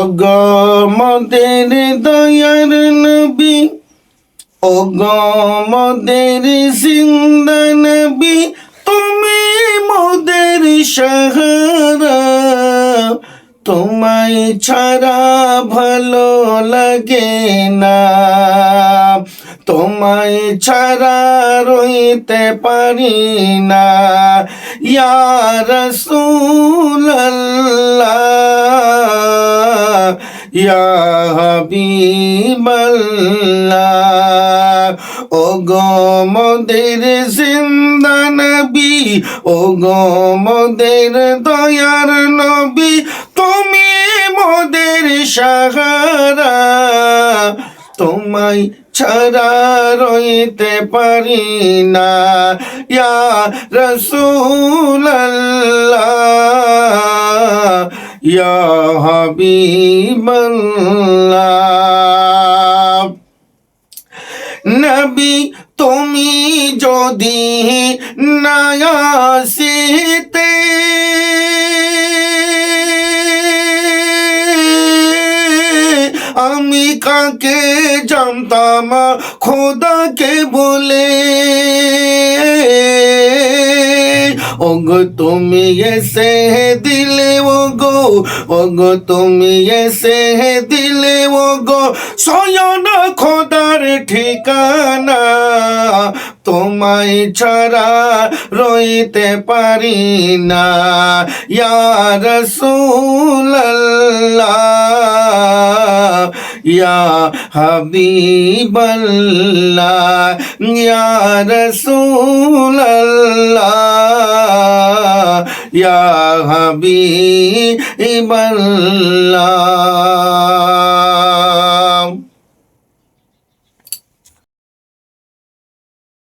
অগমদের দয়ার নবী, অগমদের জিন্দা নবী, তুমি মোদের সাহারা। তোমায় ছাড়া ভালো লাগে না। তোমায় ছাড়া রইতে পারি না। ইয়া রসুল্লাহ ইয়া হাবিবাল্লাহ ও গো মোদের জিন্দা নবী ও গো মোদের দয়ার নবী, তুমি মোদের সাহারা, তোমায় ছাড়া রইতে পারি না। ইয়া রসুল্লাহ ইয়া হাবিবাল্লাহ। নবী তুমি যদি না আসিতে আমি কাকে জানতাম খোদাকে বলে ওগো, তুমি এসে দিলে ওগো ওগো, তুমি এসে দিলে ওগো সয়ন খোদার ঠিকানা তোমায় ছাড়া রইতে পারি না। ইয়া রসুল্লাহ ইয়া হাবিবাল্লাহ ইয়া রসুল্লাহ ইয়া হাবিবাল্লাহ।